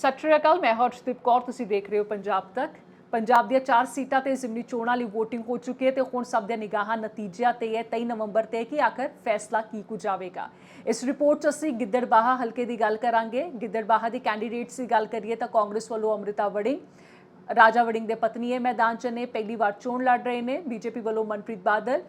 ਸਤਿ ਸ਼੍ਰੀ ਅਕਾਲ, ਮੈਂ ਹਰਸ਼ਦੀਪ ਕੌਰ, ਤੁਸੀਂ ਦੇਖ ਰਹੇ ਹੋ ਪੰਜਾਬ ਤੱਕ। ਪੰਜਾਬ ਦੀਆਂ ਚਾਰ ਸੀਟਾਂ ਤੇ ਜ਼ਿਮਨੀ ਚੋਣਾਂ ਲਈ VOTING ਹੋ ਚੁੱਕੀ ਹੈ ਤੇ ਹੁਣ ਸਭ ਦੀਆਂ ਨਿਗਾਹਾਂ ਨਤੀਜਿਆਂ ਤੇ ਹੈ। 23 ਨਵੰਬਰ ਤੇ ਕਿ ਆਖਰ ਫੈਸਲਾ ਕੀ ਕੁ ਜਾਵੇਗਾ ਇਸ ਰਿਪੋਰਟ 'ਚ ਅਸੀਂ ਗਿੱਦੜਬਾਹਾ ਹਲਕੇ ਦੀ ਗੱਲ ਕਰਾਂਗੇ। ਗਿੱਦੜਬਾਹਾ ਦੇ ਕੈਂਡੀਡੇਟਸ ਦੀ ਗੱਲ ਕਰੀਏ ਤਾਂ ਕਾਂਗਰਸ ਵੱਲੋਂ ਅੰਮ੍ਰਿਤਾ ਵੜਿੰਗ, ਰਾਜਾ ਵੜਿੰਗ ਦੇ ਪਤਨੀ ਹੈ ਮੈਦਾਨ 'ਚ ਨੇ, ਪਹਿਲੀ ਵਾਰ ਚੋਣ ਲੜ ਰਹੇ ਨੇ। ਬੀਜੇਪੀ ਵੱਲੋਂ ਮਨਪ੍ਰੀਤ ਬਾਦਲ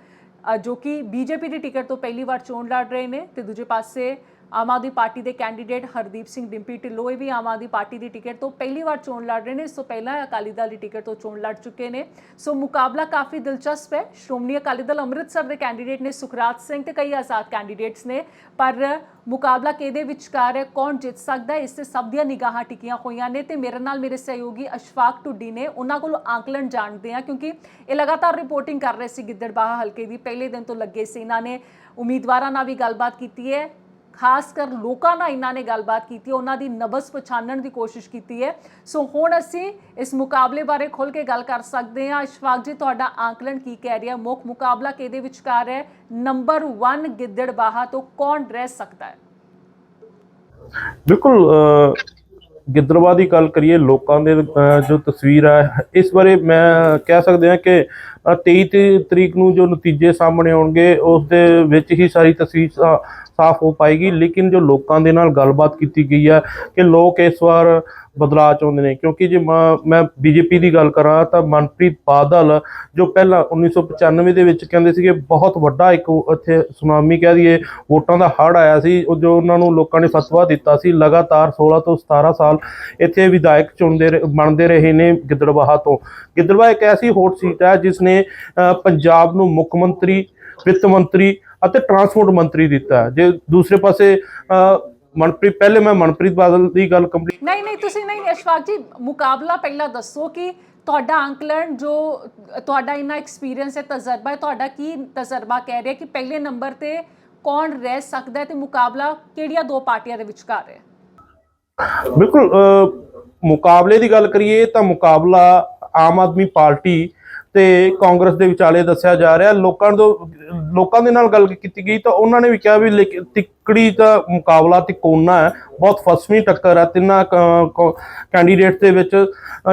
ਜੋ ਕਿ ਬੀਜੇਪੀ ਦੀ ਟਿਕਟ ਤੋਂ ਪਹਿਲੀ ਵਾਰ ਚੋਣ ਲੜ ਰਹੇ ਨੇ ਤੇ ਦੂਜੇ ਪਾਸੇ ਆਮ ਆਦਮੀ ਪਾਰਟੀ ਦੇ ਕੈਂਡੀਡੇਟ ਹਰਦੀਪ ਸਿੰਘ, ਡਿੰਪੀ ਢਿੱਲੋਂ, ਇਹ ਵੀ ਆਮ ਆਦਮੀ ਪਾਰਟੀ ਦੀ ਟਿਕਟ ਤੋਂ ਪਹਿਲੀ ਵਾਰ ਚੋਣ ਲੜ ਰਹੇ ਨੇ। ਇਸ ਤੋਂ ਪਹਿਲਾਂ ਅਕਾਲੀ ਦਲ ਦੀ ਟਿਕਟ ਤੋਂ ਚੋਣ ਲੜ ਚੁੱਕੇ ਨੇ। ਸੋ ਮੁਕਾਬਲਾ ਕਾਫੀ ਦਿਲਚਸਪ ਹੈ। ਸ਼੍ਰੋਮਣੀ ਅਕਾਲੀ ਦਲ ਅੰਮ੍ਰਿਤਸਰ ਦੇ ਕੈਂਡੀਡੇਟ ਨੇ ਸੁਖਰਾਜ ਸਿੰਘ ਤੇ ਕਈ ਆਜ਼ਾਦ ਕੈਂਡੀਡੇਟਸ ਨੇ। ਪਰ ਮੁਕਾਬਲਾ ਕਿਹਦੇ ਵਿਚਕਾਰ ਹੈ? ਕੌਣ ਜਿੱਤ ਸਕਦਾ ਹੈ? ਇਸ ਤੇ ਸਭ ਦੀਆਂ ਨਿਗਾਹਾਂ ਟਿਕੀਆਂ ਹੋਈਆਂ ਨੇ ਤੇ ਮੇਰੇ ਨਾਲ ਮੇਰੇ ਸਹਿਯੋਗੀ ਅਸ਼ਫਾਕ ਟੁੱਡੀ ਨੇ। ਉਹਨਾਂ ਕੋਲੋਂ ਆਂਕਲਨ ਜਾਣਦੇ ਆ ਕਿਉਂਕਿ ਇਹ ਲਗਾਤਾਰ ਰਿਪੋਰਟਿੰਗ ਕਰ ਰਹੇ ਸੀ ਗਿੱਦੜਬਾਹਾ ਹਲਕੇ ਦੀ। ਪਹਿਲੇ ਦਿਨ ਤੋਂ ਲੱਗੇ ਸੀ ਇਹਨਾਂ ਨੇ। ਉਮੀਦਵਾਰਾਂ ਨਾਲ ਵੀ ਗੱਲਬਾਤ ਕੀਤੀ ਹੈ। ਖਾਸ ਕਰ ਲੋਕਾਂ ਨਾਲ ਇਹਨਾਂ ਨੇ ਗੱਲਬਾਤ ਕੀਤੀ, ਉਹਨਾਂ ਦੀ ਨਬਜ਼ ਪਛਾਣਨ ਦੀ ਕੋਸ਼ਿਸ਼ ਕੀਤੀ ਹੈ। ਸੋ ਹੁਣ ਅਸੀਂ ਇਸ ਮੁਕਾਬਲੇ ਬਾਰੇ ਖੁੱਲ ਕੇ ਗੱਲ ਕਰ ਸਕਦੇ ਹਾਂ। ਅਸ਼ਫਾਕ ਜੀ, ਤੁਹਾਡਾ ਆਂਕਲਨ ਕੀ ਕਹਿ ਰਿਹਾ? ਮੁੱਖ ਮੁਕਾਬਲਾ ਕਿਹਦੇ ਵਿਚਕਾਰ ਹੈ? ਨੰਬਰ 1 ਗਿੱਦੜਬਾਹਾ ਤੋਂ ਕੌਣ ਰਹਿ ਸਕਦਾ ਹੈ? ਬਿਲਕੁਲ ਅ, ਦੀ ਗੱਲ ਕਰੀਏ ਲੋਕਾਂ ਦੇ ਜੋ ਤਸਵੀਰ ਹੈ ਇਸ ਬਾਰੇ ਮੈਂ ਕਹਿ ਸਕਦੇ ਹਾਂ ਕਿ ਅ, 23 ਤੇ ਤਰੀਕ ਨੂੰ ਜੋ ਨਤੀਜੇ ਸਾਹਮਣੇ ਆਉਣਗੇ ਉਸ ਦੇ ਵਿੱਚ ਹੀ ਸਾਰੀ ਤਸਵੀਰ ਸਾ- ਸਾਫ਼ ਹੋ ਪਾਏਗੀ। ਲੇਕਿਨ ਜੋ ਲੋਕਾਂ ਦੇ ਨਾਲ ਗੱਲਬਾਤ ਕੀਤੀ ਗਈ ਹੈ ਕਿ ਲੋਕ ਇਸ ਵਾਰ ਬਦਲਾਅ ਚਾਹੁੰਦੇ ਨੇ। ਕਿਉਂਕਿ ਜੇ ਮ- ਮੈਂ ਬੀਜੇਪੀ ਦੀ ਗੱਲ ਕਰਾਂ ਤਾਂ ਮਨਪ੍ਰੀਤ ਬਾਦਲ ਜੋ ਪਹਿਲਾਂ 1995 ਦੇ ਵਿੱਚ ਕਹਿੰਦੇ ਸੀਗੇ ਬਹੁਤ ਵੱਡਾ ਇੱਕ ਇੱਥੇ ਸੁਨਾਮੀ ਕਹਿ ਦਈਏ ਵੋਟਾਂ ਦਾ ਹੜ੍ਹ ਆਇਆ ਸੀ ਉਹ ਜੋ ਉਹਨਾਂ ਨੂੰ ਲੋਕਾਂ ਨੇ ਫਤਵਾ ਦਿੱਤਾ ਸੀ ਲਗਾਤਾਰ 16 ਤੋਂ 17 ਸਾਲ ਇੱਥੇ ਵਿਧਾਇਕ ਚੁਣਦੇ ਰਹੇ- ਬਣਦੇ ਰਹੇ ਨੇ ਗਿੱਦੜਬਾਹਾ ਤੋਂ। ਗਿੱਦੜਬਾਹਾ ਇੱਕ ਐਸੀ ਹੋਟ ਸੀਟ ਹੈ ਜਿਸ ਨੇ ਪੰਜਾਬ ਨੂੰ ਮੁੱਖ ਮੰਤਰੀ ਵਿੱਤ ਮੰਤਰੀ ਅਤੇ ਟਰਾਂਸਪੋਰਟ ਮੰਤਰੀ ਦਿੱਤਾ ਜੇ ਦੂਸਰੇ ਪਾਸੇ ਅ, ਮਨਪ੍ਰੀਤ ਪਹਿਲੇ ਮੈਂ ਮਨਪ੍ਰੀਤ ਬਾਦਲ ਦੀ ਗੱਲ ਕੰਪਲੀਟ ਨਹੀਂ ਨਹੀਂ ਤੁਸੀਂ ਨਹੀਂ ਅਸ਼ਫਾਕ ਜੀ ਮੁਕਾਬਲਾ ਪਹਿਲਾਂ ਦੱਸੋ ਕਿ ਤੁਹਾਡਾ ਅੰਕਲਨ ਜੋ ਤੁਹਾਡਾ ਇੰਨਾ ਐਕਸਪੀਰੀਅੰਸ ਹੈ ਤਜਰਬਾ ਹੈ ਤੁਹਾਡਾ ਕੀ ਤਜਰਬਾ ਕਹਿ ਰਿਹਾ ਕਿ ਪਹਿਲੇ ਨੰਬਰ ਤੇ ਕੌਣ ਰਹਿ ਸਕਦਾ ਹੈ ਤੇ ਮੁਕਾਬਲਾ ਕਿਹੜੀਆਂ ਦੋ ਪਾਰਟੀਆਂ ਦੇ ਵਿਚਕਾਰ ਹੈ? ਬਿਲਕੁਲ ਮੁਕਾਬਲੇ ਦੀ ਗੱਲ ਕਰੀਏ ਤਾਂ ਮੁਕਾਬਲਾ ਆਮ ਆਦਮੀ ਪਾਰਟੀ ਤੇ ਕਾਂਗਰਸ ਦੇ ਵਿਚਾਲੇ ਦੱਸਿਆ ਜਾ ਰਿਹਾ, ਲੋਕਾਂ ਤੋਂ, ਲੋਕਾਂ ਦੇ ਨਾਲ ਗੱਲ ਕੀਤੀ ਗਈ ਤਾਂ ਉਹਨਾਂ ਨੇ ਵੀ ਕਿਹਾ ਵੀ ਲੇਕਿਨ ਤਿੱਕੜੀ ਦਾ ਮੁਕਾਬਲਾ ਤਿਕੋਨਾ ਹੈ, ਬਹੁਤ ਫਸਵੀਂ ਟੱਕਰ ਹੈ ਤਿੰਨਾਂ ਕੈਂਡੀਡੇਟਸ ਦੇ ਵਿੱਚ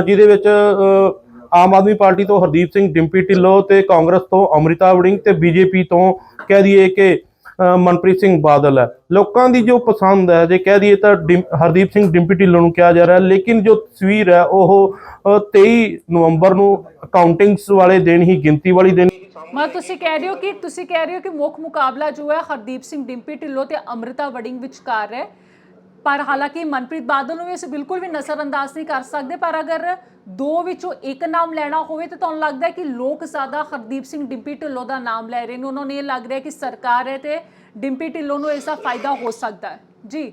ਜਿਹਦੇ ਵਿੱਚ ਆਮ ਆਦਮੀ ਪਾਰਟੀ ਤੋਂ ਹਰਦੀਪ ਸਿੰਘ, ਡਿੰਪੀ ਢਿੱਲੋਂ ਤੇ ਕਾਂਗਰਸ ਤੋਂ ਅਮ੍ਰਿਤਾ ਵੜਿੰਗ ਤੇ ਬੀਜੇਪੀ ਤੋਂ ਕਹਿ ਦਈਏ ਕਿ ਮਨਪ੍ਰੀਤ ਸਿੰਘ ਬਾਦਲ ਹੈ। ਲੋਕਾਂ ਦੀ ਜੋ ਪਸੰਦ ਹੈ, ਜੇ ਕਹਿ ਦਈਏ ਤਾਂ ਹਰਦੀਪ ਸਿੰਘ ਡਿੰਪੀ ਢਿੱਲੋਂ ਨੂੰ ਕਿਹਾ ਜਾ ਰਿਹਾ ਲੇਕਿਨ ਜੋ ਤਸਵੀਰ ਹੈ, ਉਹ 23 ਨਵੰਬਰ ਨੂੰ ਕਾਊਂਟਿੰਗਸ ਵਾਲੇ ਦਿਨ ਹੀ ਗਿਣਤੀ ਵਾਲੀ ਦਿਨ ਹੀ ਤੁਸੀਂ ਕਹਿ ਰਹੇ ਹੋ ਕਿ, ਤੁਸੀਂ ਕਹਿ ਰਹੇ ਹੋ ਕਿ ਮੁੱਖ ਮੁਕਾਬਲਾ ਜੋ ਹੈ, ਹਰਦੀਪ ਸਿੰਘ ਡਿੰਪੀ ਢਿੱਲੋਂ ਤੇ ਅੰਮ੍ਰਿਤਾ ਵੜਿੰਗ ਵਿਚਕਾਰ ਹੈ। ਪਰ ਹਾਲਾਂਕਿ ਮਨਪ੍ਰੀਤ ਬਾਦਲ ਨੂੰ ਵੀ ਅਸੀਂ ਬਿਲਕੁਲ ਵੀ ਨਜ਼ਰਅੰਦਾਜ਼ ਨਹੀਂ ਕਰ ਸਕਦੇ, ਪਰ ਅਗਰ ਦੋ ਵਿੱਚੋਂ ਇੱਕ ਨਾਮ ਲੈਣਾ ਹੋਵੇ ਤਾਂ ਤੁਹਾਨੂੰ ਲੱਗਦਾ ਹੈ ਕਿ ਲੋਕ ਜ਼ਿਆਦਾ ਹਰਦੀਪ ਸਿੰਘ ਡਿੰਪੀ ਢਿੱਲੋਂ ਦਾ ਨਾਮ ਲੈ ਰਹੇ ਨੇ? ਉਹਨਾਂ ਨੂੰ ਇਹ ਲੱਗ ਰਿਹਾ ਕਿ ਸਰਕਾਰ ਹੈ ਤੇ ਡਿੰਪੀ ਢਿੱਲੋਂ ਨੂੰ ਇਸ ਦਾ ਫਾਇਦਾ ਹੋ ਸਕਦਾ ਹੈ। ਜੀ।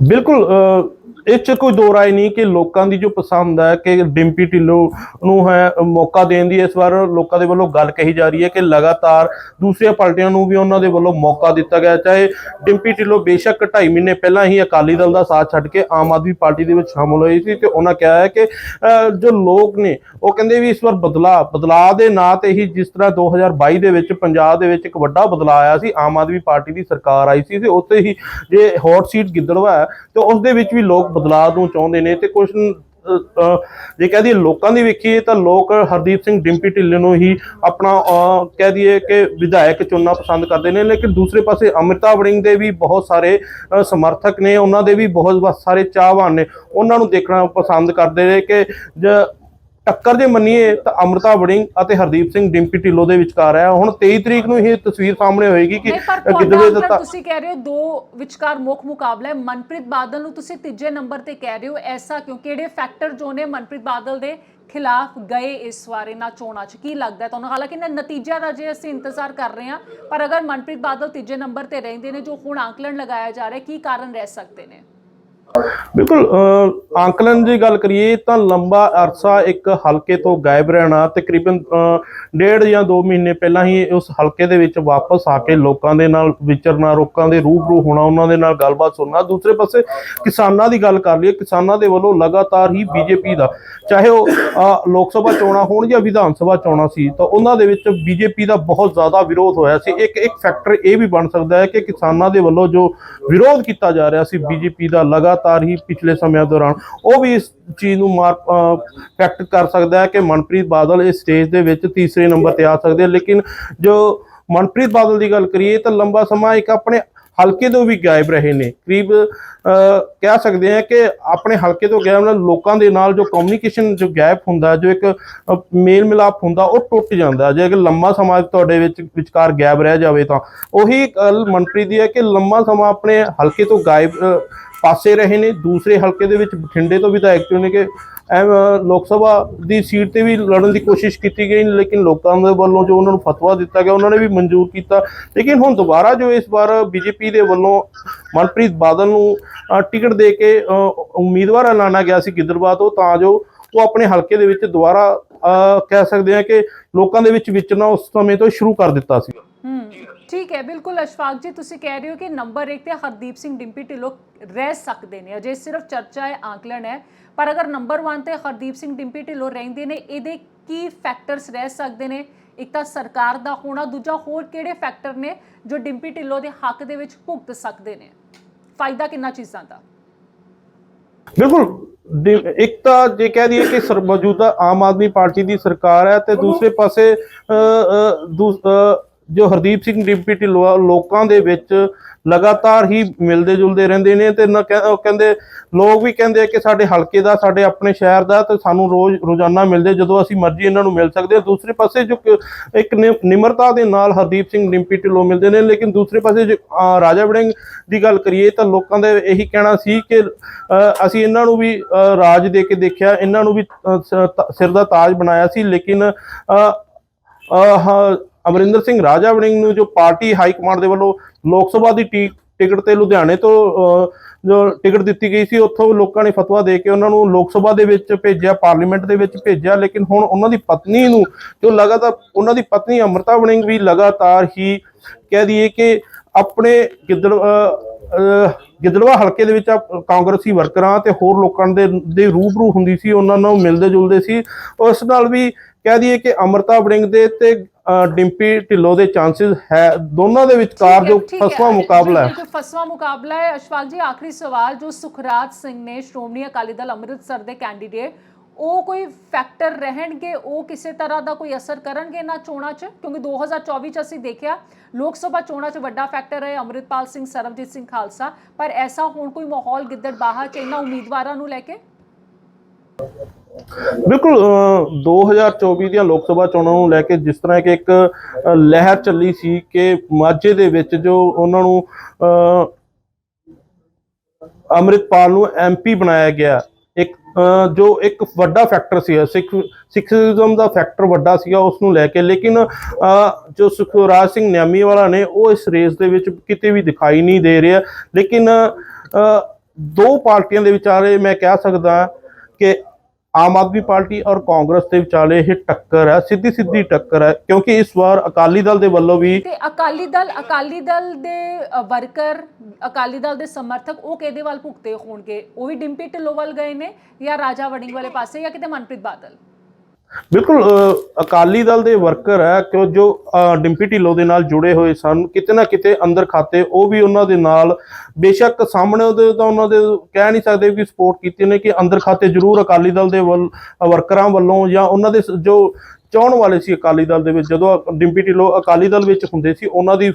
ਬਿਲਕੁਲ ਅ, ਇਸ ਚ ਕੋਈ ਦੋ ਰਾਏ ਨਹੀਂ ਕਿ ਲੋਕਾਂ ਦੀ ਜੋ ਪਸੰਦ ਹੈ ਕਿ ਡਿੰਪੀ ਢਿੱਲੋਂ ਨੂੰ ਹੈ ਮੌਕਾ ਦੇਣ ਦੀ ਇਸ ਵਾਰ ਲੋਕਾਂ ਦੇ ਵੱਲੋਂ ਗੱਲ ਕਹੀ ਜਾ ਰਹੀ ਹੈ ਕਿ ਲਗਾਤਾਰ ਦੂਸਰੀਆਂ ਪਾਰਟੀਆਂ ਨੂੰ ਵੀ ਉਹਨਾਂ ਦੇ ਵੱਲੋਂ ਮੌਕਾ ਦਿੱਤਾ ਗਿਆ ਚਾਹੇ ਡਿੰਪੀ ਢਿੱਲੋਂ ਬੇਸ਼ੱਕ 2.5 ਮਹੀਨੇ ਪਹਿਲਾਂ ਹੀ ਅਕਾਲੀ ਦਲ ਦਾ ਸਾਥ ਛੱਡ ਕੇ ਆਮ ਆਦਮੀ ਪਾਰਟੀ ਦੇ ਵਿੱਚ ਸ਼ਾਮਲ ਹੋਈ ਸੀ ਤੇ ਉਹਨਾਂ ਕਿਹਾ ਹੈ ਕਿ ਜੋ ਲੋਕ ਨੇ ਉਹ ਕਹਿੰਦੇ ਵੀ ਇਸ ਵਾਰ ਬਦਲਾ ਬਦਲਾਅ ਦੇ ਨਾਂ ਤੇ ਹੀ ਜਿਸ ਤਰ੍ਹਾਂ 2022 ਦੇ ਵਿੱਚ ਪੰਜਾਬ ਦੇ ਵਿੱਚ ਇੱਕ ਵੱਡਾ ਬਦਲਾਅ ਆਇਆ ਸੀ ਆਮ ਆਦਮੀ ਪਾਰਟੀ ਦੀ ਸਰਕਾਰ ਆਈ ਸੀ ਤੇ ਉੱਥੇ ਹੀ ਜੇ ਹੌਟ ਸੀਟ ਗਿੱਦੜਵਾ ਹੈ ਤੇ ਉਸ ਦੇ ਵਿੱਚ ਵੀ ਲੋਕ ਬਦਲਾਅ ਨੂੰ ਚਾਹੁੰਦੇ ਨੇ ਤੇ ਕੁਝ ਜੇ ਕਹਿ ਦਈਏ ਲੋਕਾਂ ਦੀ ਵੇਖੀਏ ਤਾਂ ਲੋਕ ਹਰਦੀਪ ਸਿੰਘ ਡਿੰਪੀ ਢਿੱਲੇ ਨੂੰ ਹੀ ਆਪਣਾ ਅਹ, ਕਹਿ ਦਈਏ ਕਿ ਵਿਧਾਇਕ ਚੁਣਨਾ ਪਸੰਦ ਕਰਦੇ ਨੇ ਲੇਕਿਨ ਦੂਸਰੇ ਪਾਸੇ ਅਮ੍ਰਿਤਾ ਵੜਿੰਗ ਦੇ ਵੀ ਬਹੁਤ ਸਾਰੇ ਸਮਰਥਕ ਨੇ ਉਹਨਾਂ ਦੇ ਵੀ ਬਹੁਤ ਸਾਰੇ ਚਾਹਵਾਨ ਨੇ ਉਹਨਾਂ ਨੂੰ ਦੇਖਣਾ ਪਸੰਦ ਕਰਦੇ ਨੇ ਕਿ ਜ ਟੱਕਰ ਜੇ ਮੰਨੀਏ ਤਾਂ ਅਮ੍ਰਿਤਾ ਵੜਿੰਗ ਅਤੇ ਹਰਦੀਪ ਸਿੰਘ ਡਿੰਪੀ ਢਿੱਲੋਂ ਦੇ ਵਿਚਕਾਰ ਹੈ। ਹੁਣ 23 ਤਰੀਕ ਨੂੰ ਇਹ ਤਸਵੀਰ ਸਾਹਮਣੇ ਹੋਏਗੀ ਕਿ ਨਹੀਂ ਪਰ ਕਿੱਧਰੇ ਤੁਹਾਡਾ ਦਾ ਅੰਕਲ ਤਾਂ- ਤੁਸੀਂ ਕਹਿ ਰਹੇ ਹੋ ਦੋ ਵਿਚਕਾਰ ਮੁੱਖ ਮੁਕਾਬਲਾ ਹੈ। ਮਨਪ੍ਰੀਤ ਬਾਦਲ ਨੂੰ ਤੁਸੀਂ ਤੀਜੇ ਨੰਬਰ ਤੇ ਕਹਿ ਰਹੇ ਹੋ। ਐਸਾ ਕਿਉਂ? ਕਿਹੜੇ ਫੈਕਟਰ ਜੋ ਨੇ ਮਨਪ੍ਰੀਤ ਬਾਦਲ ਦੇ ਖਿਲਾਫ ਗਏ ਇਸ ਵਾਰ ਇਹਨਾਂ ਚੋਣਾਂ 'ਚ? ਕੀ ਲੱਗਦਾ ਤੁਹਾਨੂੰ? ਹਾਲਾਂਕਿ ਇਹਨਾਂ ਨਤੀਜਿਆਂ ਦਾ ਜੇ ਅਸੀਂ ਇੰਤਜ਼ਾਰ ਕਰ ਰਹੇ ਹਾਂ ਪਰ ਅਗਰ ਮਨਪ੍ਰੀਤ ਬਾਦਲ ਤੀਜੇ ਨੰਬਰ ਤੇ ਰਹਿੰਦੇ ਨੇ ਜੋ ਹੁਣ ਆਂਕਲਨ ਲਗਾਇਆ ਜਾ ਰਿਹਾ ਕੀ ਕਾਰਨ ਰਹਿ ਸਕਦੇ ਨੇ? ਬਿਲਕੁਲ ਅੰਕਲਨ ਦੀ ਗੱਲ ਕਰੀਏ ਤਾਂ ਲੰਬਾ ਅਰਸਾ ਇੱਕ ਹਲਕੇ ਤੋਂ ਗਾਇਬ ਰਹਿਣਾ ਤਕਰੀਬਨ ਡੇਢ ਜਾਂ 2 ਮਹੀਨੇ ਪਹਿਲਾਂ ਹੀ ਉਸ ਹਲਕੇ ਦੇ ਵਿੱਚ ਵਾਪਸ ਆ ਕੇ ਲੋਕਾਂ ਦੇ ਨਾਲ ਵਿਚਰਨਾ, ਲੋਕਾਂ ਦੇ ਰੂਬਰੂ ਹੋਣਾ, ਉਹਨਾਂ ਦੇ ਨਾਲ ਗੱਲਬਾਤ ਸੁਣਨਾ। ਦੂਸਰੇ ਪਾਸੇ ਕਿਸਾਨਾਂ ਦੀ ਗੱਲ ਕਰ ਲਈਏ, ਕਿਸਾਨਾਂ ਦੇ ਵੱਲੋਂ ਲਗਾਤਾਰ ਹੀ ਬੀਜੇਪੀ ਦਾ, ਚਾਹੇ ਉਹ ਲੋਕ ਸਭਾ ਚੋਣਾਂ ਹੋਣ ਜਾਂ ਵਿਧਾਨ ਸਭਾ ਚੋਣਾਂ ਸੀ, ਤਾਂ ਉਹਨਾਂ ਦੇ ਵਿੱਚ ਬੀਜੇਪੀ ਦਾ ਬਹੁਤ ਜ਼ਿਆਦਾ ਵਿਰੋਧ ਹੋਇਆ ਸੀ। ਇੱਕ ਇੱਕ ਫੈਕਟਰ ਇਹ ਵੀ ਬਣ ਸਕਦਾ ਹੈ ਕਿ ਕਿਸਾਨਾਂ ਦੇ ਵੱਲੋਂ ਜੋ ਵਿਰੋਧ ਕੀਤਾ ਜਾ ਰਿਹਾ ਸੀ ਬੀਜੇਪੀ ਦਾ, ਲਗਾਤਾਰ ਲਗਾਤਾਰ ਹੀ ਪਿਛਲੇ ਸਮਿਆਂ ਦੌਰਾਨ ਉਹ ਵੀ ਇਸ ਚੀਜ਼ ਨੂੰ ਮਾਰ ਫੈਕਟ ਕਰ ਸਕਦਾ ਹੈ ਕਿ ਮਨਪ੍ਰੀਤ ਬਾਦਲ ਇਸ ਸਟੇਜ ਦੇ ਵਿੱਚ ਤੀਸਰੇ ਨੰਬਰ ਤੇ ਆ ਸਕਦੇ ਲੇਕਿਨ ਜੋ ਮਨਪ੍ਰੀਤ ਬਾਦਲ ਦੀ ਗੱਲ ਕਰੀਏ ਤਾਂ ਲੰਬਾ ਸਮਾਂ ਇੱਕ ਆਪਣੇ ਹਲਕੇ ਤੋਂ ਵੀ ਗਾਇਬ ਰਹੇ ਨੇ। ਕਰੀਬ ਕਹਿ ਸਕਦੇ ਹਾਂ ਕਿ ਆਪਣੇ ਹਲਕੇ ਤੋਂ ਗਾਇਬ ਨਾਲ ਲੋਕਾਂ ਦੇ ਨਾਲ ਜੋ ਕਮਿਊਨੀਕੇਸ਼ਨ ਜੋ ਗੈਪ ਹੁੰਦਾ, ਜੋ ਇੱਕ ਮੇਲ ਮਿਲਾਪ ਹੁੰਦਾ, ਉਹ ਟੁੱਟ ਜਾਂਦਾ। ਜੇ ਕਿ ਲੰਮਾ ਸਮਾਂ ਤੁਹਾਡੇ ਵਿੱਚ ਵਿਚਕਾਰ ਗਾਇਬ ਰਹਿ ਜਾਵੇ ਤਾਂ। ਉਹੀ ਗੱਲ ਮਨਪ੍ਰੀਤ ਦੀ ਹੈ ਕਿ ਲੰਮਾ ਸਮਾਂ ਆਪਣੇ ਹਲਕੇ ਤੋਂ ਗਾਇਬ ਪਾਸੇ ਰਹੇ ਨੇ, ਦੂਸਰੇ ਹਲਕੇ ਦੇ ਵਿੱਚ ਬਠਿੰਡੇ ਤੋਂ ਵਿਧਾਇਕ ਚੁਣੇ ਕਿ ਐਮ ਲੋਕ ਸਭਾ ਦੀ ਸੀਟ ਤੇ ਵੀ ਲੜਨ ਦੀ ਕੋਸ਼ਿਸ਼ ਕੀਤੀ ਗਈ, ਲੇਕਿਨ ਲੋਕਾਂ ਦੇ ਵੱਲੋਂ ਜੋ ਉਹਨਾਂ ਨੂੰ ਫਤਵਾ ਦਿੱਤਾ ਗਿਆ, ਉਹਨਾਂ ਨੇ ਵੀ ਮਨਜ਼ੂਰ ਕੀਤਾ। ਲੇਕਿਨ ਹੁਣ ਦੁਬਾਰਾ ਜੋ ਇਸ ਵਾਰ ਬੀਜੇਪੀ ਦੇ ਵੱਲੋਂ ਮਨਪ੍ਰੀਤ ਬਾਦਲ ਨੂੰ ਟਿਕਟ ਦੇ ਕੇ ਉਮੀਦਵਾਰ ਐਲਾਨਾ ਗਿਆ ਸੀ ਗਿੱਦੜਬਾਹ ਤੋਂ, ਤਾਂ ਜੋ ਉਹ ਆਪਣੇ ਹਲਕੇ ਦੇ ਵਿੱਚ ਦੁਬਾਰਾ ਕਹਿ ਸਕਦੇ ਹਾਂ ਕਿ ਲੋਕਾਂ ਦੇ ਵਿੱਚ ਵਿਚਰਨਾ ਉਸ ਸਮੇਂ ਤੋਂ ਸ਼ੁਰੂ ਕਰ ਦਿੱਤਾ ਸੀ। ਹੂੰ। ਠੀਕ ਹੈ, ਬਿਲਕੁਲ ਅਸ਼ਫਾਕ ਜੀ, ਤੁਸੀਂ ਕਹਿ ਰਹੇ ਹੋ ਕਿ ਨੰਬਰ 1 ਤੇ ਹਰਦੀਪ ਸਿੰਘ ਡਿੰਪੀ ਢਿੱਲੋਂ ਰਹਿ ਸਕਦੇ ਨੇ। ਅਜੇ ਸਿਰਫ ਚਰਚਾ ਹੈ ਆਂਕਲਨ ਹੈ। ਪਰ ਅਗਰ ਨੰਬਰ 1 ਤੇ ਹਰਦੀਪ ਸਿੰਘ ਡਿੰਪੀ ਢਿੱਲੋਂ ਰਹਿੰਦੇ ਨੇ, ਇਹਦੇ ਕੀ ਫੈਕਟਰਸ ਰਹਿ ਸਕਦੇ ਨੇ? ਇੱਕ ਤਾਂ ਸਰਕਾਰ ਦਾ ਹੋਣਾ, ਦੂਜਾ ਹੋਰ ਕਿਹੜੇ ਫੈਕਟਰ ਨੇ ਜੋ ਡਿੰਪੀ ਢਿੱਲੋਂ ਦੇ ਹੱਕ ਦੇ ਵਿੱਚ ਭੁਗਤ ਸਕਦੇ ਨੇ? ਫਾਇਦਾ ਕਿੰਨਾ ਚੀਜ਼ਾਂ ਦਾ? ਬਿਲਕੁਲ ਇੱਕ ਤਾਂ ਜੇ ਕਹਿ ਦਈਏ ਕਿ ਮੌਜੂਦਾ ਆਮ ਆਦਮੀ ਪਾਰਟੀ ਦੀ ਸਰਕਾਰ ਹੈ ਤੇ ਦੂਸਰੇ ਪਾਸੇ ਜੋ ਹਰਦੀਪ ਸਿੰਘ ਡਿੰਪੀ ਢਿੱਲੋਂ ਆ, ਲੋਕਾਂ ਦੇ ਵਿੱਚ ਲਗਾਤਾਰ ਹੀ ਮਿਲਦੇ ਜੁਲਦੇ ਰਹਿੰਦੇ ਨੇ ਤੇ ਕਹਿੰਦੇ ਲੋਕ ਵੀ ਕਹਿੰਦੇ ਆ ਕਿ ਸਾਡੇ ਹਲਕੇ ਦਾ ਸਾਡੇ ਆਪਣੇ ਸ਼ਹਿਰ ਦਾ ਤੇ ਸਾਨੂੰ ਰੋਜ਼ ਰੋਜ਼ਾਨਾ ਮਿਲਦੇ ਜਦੋਂ ਅਸੀਂ ਮਰਜ਼ੀ ਇਹਨਾਂ ਨੂੰ ਮਿਲ ਸਕਦੇ ਹਾਂ ਦੂਸਰੇ ਪਾਸੇ ਜੋ ਇੱਕ ਨਿਮਰਤਾ ਦੇ ਨਾਲ ਹਰਦੀਪ ਸਿੰਘ ਡਿੰਪੀ ਢਿੱਲੋਂ ਮਿਲਦੇ ਨੇ ਲੇਕਿਨ ਦੂਸਰੇ ਪਾਸੇ ਜੇ ਰਾਜਾ ਵੜਿੰਗ ਦੀ ਗੱਲ ਕਰੀਏ ਤਾਂ ਲੋਕਾਂ ਦਾ ਇਹੀ ਕਹਿਣਾ ਸੀ ਕਿ ਅਸੀਂ ਇਹਨਾਂ ਨੂੰ ਵੀ ਅ, ਰਾਜ ਦੇ ਕੇ ਦੇਖਿਆ ਇਹਨਾਂ ਨੂੰ ਵੀ ਸਿਰ ਦਾ ਤਾਜ ਬਣਾਇਆ ਸੀ ਲੇਕਿਨ ਅ, ਅਹ ਅਮਰਿੰਦਰ ਸਿੰਘ ਰਾਜਾ ਵੜਿੰਗ ਨੂੰ ਜੋ ਪਾਰਟੀ ਹਾਈ ਕਮਾਂਡ ਦੇ ਵੱਲੋਂ ਲੋਕ ਸਭਾ ਦੀ ਟੀ- ਟਿਕਟ ਤੇ ਲੁਧਿਆਣੇ ਤੋਂ ਜੋ ਟਿਕਟ ਦਿੱਤੀ ਗਈ ਸੀ ਉੱਥੋਂ ਲੋਕਾਂ ਨੇ ਫਤਵਾ ਦੇ ਕੇ ਉਹਨਾਂ ਨੂੰ ਲੋਕ ਸਭਾ ਦੇ ਵਿੱਚ ਭੇਜਿਆ ਪਾਰਲੀਮੈਂਟ ਦੇ ਵਿੱਚ ਭੇਜਿਆ ਲੇਕਿਨ ਹੁਣ ਉਹਨਾਂ ਦੀ ਪਤਨੀ ਨੂੰ ਜੋ ਲਗਾਤਾਰ ਉਹਨਾਂ ਦੀ ਪਤਨੀ ਅਮਰਤਾ ਵੜਿੰਗ ਵੀ ਲਗਾਤਾਰ ਹੀ ਕਹਿ ਦਈਏ ਕਿ ਆਪਣੇ ਗਿੱਦੜ ਅਹ, ਗਿੱਦੜਵਾ ਹਲਕੇ ਦੇ ਵਿੱਚ ਆ ਕਾਂਗਰਸੀ ਵਰਕਰਾਂ ਤੇ ਹੋਰ ਲੋਕਾਂ ਦੇ ਦੇ ਰੂਬਰੂ ਹੁੰਦੀ ਸੀ ਉਹਨਾਂ ਨਾਲ ਮਿਲਦੇ ਜੁਲਦੇ ਸੀ। ਉਸ ਨਾਲ ਵੀ ਕਹਿ ਦਈਏ ਕਿ ਅਮਰਤਾ ਵੜਿੰਗ ਦੇ ਤੇ ਡਿੰਪੀ ਢਿੱਲੋਂ ਦੇ ਚਾਂਸਸ ਹੈ। ਦੋਨਾਂ ਦੇ ਵਿਚਕਾਰ ਜੋ। ਫਸਵਾ ਮੁਕਾਬਲਾ ਹੈ। ਫਸਵਾ ਮੁਕਾਬਲਾ ਹੈ ਅਸ਼ਫਾਕ ਜੀ ਆਖਰੀ ਸਵਾਲ ਜੋ ਸੁਖਰਾਜ ਸਿੰਘ ਨੇ ਸ਼੍ਰੋਮਣੀ ਅਕਾਲੀ ਦਲ ਅੰਮ੍ਰਿਤਸਰ ਦੇ ਕੈਂਡੀਡੇਟ ਉਹ ਕੋਈ ਫੈਕਟਰ ਰਹਿਣਗੇ? ਉਹ ਕਿਸੇ ਤਰ੍ਹਾਂ ਦਾ ਕੋਈ ਅਸਰ ਕਰਨਗੇ ਇਹਨਾਂ ਚੋਣਾਂ 'ਚ? ਕਿਉਂਕਿ 2024 'ਚ ਅਸੀਂ ਦੇਖਿਆ ਲੋਕ ਸਭਾ ਚੋਣਾਂ 'ਚ ਵੱਡਾ ਫੈਕਟਰ ਹੈ ਅੰਮ੍ਰਿਤਪਾਲ ਸਿੰਘ ਸਰਬਜੀਤ ਸਿੰਘ ਖਾਲਸਾ। ਪਰ ਐਸਾ ਹੁਣ ਕੋਈ ਮਾਹੌਲ ਗਿੱਦੜ ਬਾਹਰ 'ਚ ਇਹਨਾਂ ਉਮੀਦਵਾਰਾਂ ਨੂੰ ਲੈ ਕੇ? ਬਿਲਕੁਲ ਅ, 2024 ਦੀਆਂ ਲੋਕ ਸਭਾ ਚੋਣਾਂ ਨੂੰ ਲੈ ਕੇ ਜਿਸ ਤਰ੍ਹਾਂ ਕਿ ਇੱਕ ਲਹਿਰ ਚੱਲੀ ਸੀ ਕਿ ਮਾਝੇ ਦੇ ਵਿੱਚ ਜੋ ਉਹਨਾਂ ਨੂੰ ਅ, ਅੰਮ੍ਰਿਤਪਾਲ ਨੂੰ ਐਮਪੀ ਬਣਾਇਆ ਗਿਆ ਇੱਕ ਜੋ ਇੱਕ ਵੱਡਾ ਫੈਕਟਰ ਸੀ ਸਿੱਖ ਸਿੱਖੀਜ਼ਮ ਦਾ ਫੈਕਟਰ ਵੱਡਾ ਸੀਗਾ ਉਸ ਨੂੰ ਲੈ ਕੇ ਲੇਕਿਨ ਅ, ਜੋ ਸੁਖਰਾਜ ਸਿੰਘ ਨਿਆਮੀ ਵਾਲਾ ਨੇ ਉਹ ਇਸ ਰੇਸ ਦੇ ਵਿੱਚ ਕਿਤੇ ਵੀ ਦਿਖਾਈ ਨਹੀਂ ਦੇ ਰਿਹਾ ਲੇਕਿਨ ਅ, ਦੋ ਪਾਰਟੀਆਂ ਦੇ ਵਿਚਾਲੇ ਮੈਂ ਕਹਿ ਸਕਦਾ ਕਿ ਆਮ ਆਦਮੀ ਪਾਰਟੀ ਔਰ ਕਾਂਗਰਸ ਦੇ ਵਿਚਾਲੇ ਇਹ ਟੱਕਰ ਹੈ, ਸਿੱਧੀ ਸਿੱਧੀ ਟੱਕਰ ਹੈ, ਕਿਉਂਕਿ ਇਸ ਵਾਰ ਅਕਾਲੀ ਦਲ ਦੇ ਵੱਲੋਂ ਵੀ ਤੇ ਅਕਾਲੀ ਦਲ ਅਕਾਲੀ ਦਲ ਦੇ ਵਰਕਰ, ਅਕਾਲੀ ਦਲ ਦੇ ਸਮਰਥਕ ਉਹ ਕਿਹਦੇ ਵੱਲ ਭੁਗਤੇ ਹੋਣਗੇ? ਉਹ ਵੀ ਡਿੰਪੀ ਢਿੱਲੋਂ ਵੱਲ ਗਏ ਨੇ ਜਾਂ ਰਾਜਾ ਵੜਿੰਗ ਵਾਲੇ ਪਾਸੇ ਜਾਂ ਕਿਤੇ ਮਨਪ੍ਰੀਤ ਬਾਦਲ? ਬਿਲਕੁਲ ਅਕਾਲੀ ਦਲ ਦੇ ਵਰਕਰ ਹੈ ਕਿ ਜੋ ਡਿੰਪੀ ਢਿੱਲੋਂ ਦੇ ਨਾਲ ਜੁੜੇ ਹੋਏ ਸਨ, ਕਿਤੇ ਨਾ ਕਿਤੇ ਅੰਦਰ ਖਾਤੇ, ਉਹ ਵੀ ਉਹਨਾਂ ਦੇ ਨਾਲ, ਬੇਸ਼ੱਕ ਸਾਹਮਣੇ ਉਹਦੇ ਤਾਂ ਉਹਨਾਂ ਦੇ ਕਹਿ ਨਹੀਂ ਸਕਦੇ ਕਿ ਸਪੋਰਟ ਕੀਤੀ ਨੇ ਕਿ ਅੰਦਰ ਖਾਤੇ ਜ਼ਰੂਰ ਅਕਾਲੀ ਦਲ ਦੇ ਵੱਲ ਵਰਕਰਾਂ ਵੱਲੋਂ ਜਾਂ ਉਹਨਾਂ ਦੇ ਸ- ਜੋ ਚਾਹਣ ਵਾਲੇ ਸੀ ਅਕਾਲੀ ਦਲ ਦੇ ਵਿੱਚ, ਜਦੋਂ ਡਿੰਪੀ ਢਿੱਲੋਂ ਅਕਾਲੀ ਦਲ ਵਿੱਚ ਹੁੰਦੇ ਸੀ, ਉਹਨਾਂ ਦੀ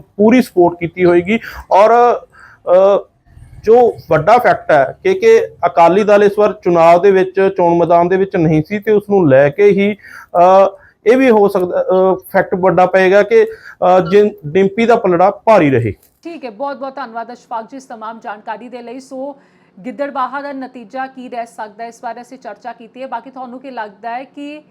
ਪੂਰੀ ਸਪੋਰਟ ਕੀਤੀ ਹੋਏਗੀ ਔਰ ਜੋ ਵੱਡਾ ਫੈਕਟ ਹੈ ਕਿ ਕਿ ਅਕਾਲੀ ਦਲ ਇਸ ਵਾਰ ਚੁਣਾਵ ਦੇ ਵਿੱਚ ਚੋਣ ਮੈਦਾਨ ਦੇ ਵਿੱਚ ਨਹੀਂ ਸੀ ਤੇ ਉਸ ਨੂੰ ਲੈ ਕੇ ਹੀ ਅ, ਇਹ ਵੀ ਹੋ ਸਕਦਾ ਫੈਕਟ ਵੱਡਾ ਪਏਗਾ ਕਿ ਅ, ਜੇ ਡਿੰਪੀ ਦਾ ਪਲੜਾ ਭਾਰੀ ਰਹੇ ਠੀਕ ਹੈ ਬਹੁਤ ਬਹੁਤ ਧੰਨਵਾਦ ਅਸ਼ਫਾਕ ਜੀ ਇਸ तमाम ਜਾਣਕਾਰੀ ਦੇ ਲਈ ਸੋ ਗਿੱਦੜਬਾਹਾ ਦਾ ਨਤੀਜਾ ਕੀ ਰਹਿ ਸਕਦਾ ਹੈ ਇਸ ਬਾਰੇ ਅਸੀਂ ਚਰਚਾ ਕੀਤੀ ਹੈ ਬਾਕੀ ਤੁਹਾਨੂੰ ਕੀ ਲੱਗਦਾ ਹੈ ਕਿ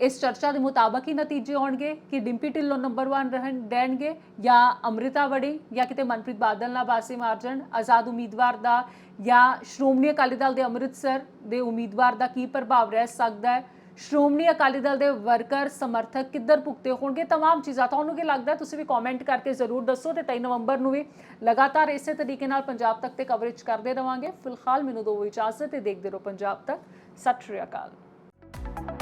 ਇਸ ਚਰਚਾ ਦੇ ਮੁਤਾਬਕ ਹੀ ਨਤੀਜੇ ਆਉਣਗੇ ਕਿ ਡਿੰਪੀ ਢਿੱਲੋਂ ਨੰਬਰ 1 ਰਹਿਣ ਰਹਿਣਗੇ ਜਾਂ ਅੰਮ੍ਰਿਤਾ ਵੜੀ ਜਾਂ ਕਿਤੇ ਮਨਪ੍ਰੀਤ ਬਾਦਲ ਨਾਲ ਬਾਸੀ ਮਾਰਜਨ ਆਜ਼ਾਦ ਉਮੀਦਵਾਰ ਦਾ ਜਾਂ ਸ਼੍ਰੋਮਣੀ ਅਕਾਲੀ ਦਲ ਦੇ ਅੰਮ੍ਰਿਤਸਰ ਦੇ ਉਮੀਦਵਾਰ ਦਾ ਕੀ ਪ੍ਰਭਾਵ ਰਹਿ ਸਕਦਾ ਹੈ ਸ਼੍ਰੋਮਣੀ ਅਕਾਲੀ ਦਲ ਦੇ ਵਰਕਰ ਸਮਰਥਕ ਕਿੱਧਰ ਭੁਗਤੇ ਹੋਣਗੇ तमाम ਚੀਜ਼ਾਂ ਤੁਹਾਨੂੰ ਕੀ ਲੱਗਦਾ ਹੈ? ਤੁਸੀਂ ਵੀ ਕਮੈਂਟ ਕਰਕੇ ਜ਼ਰੂਰ ਦੱਸੋ ਤੇ 23 ਨਵੰਬਰ ਨੂੰ ਵੀ ਲਗਾਤਾਰ ਇਸੇ ਤਰੀਕੇ ਨਾਲ ਪੰਜਾਬ ਤੱਕ ਤੇ ਕਵਰੇਜ ਕਰਦੇ ਰਵਾਂਗੇ ਫਿਲਹਾਲ ਮੈਨੂੰ ਦੋ ਇਜਾਜ਼ਤ ਤੇ ਦੇਖਦੇ ਰਹੋ ਪੰਜਾਬ ਤੱਕ ਸਤਿ ਸ਼੍ਰੀ ਅਕਾਲ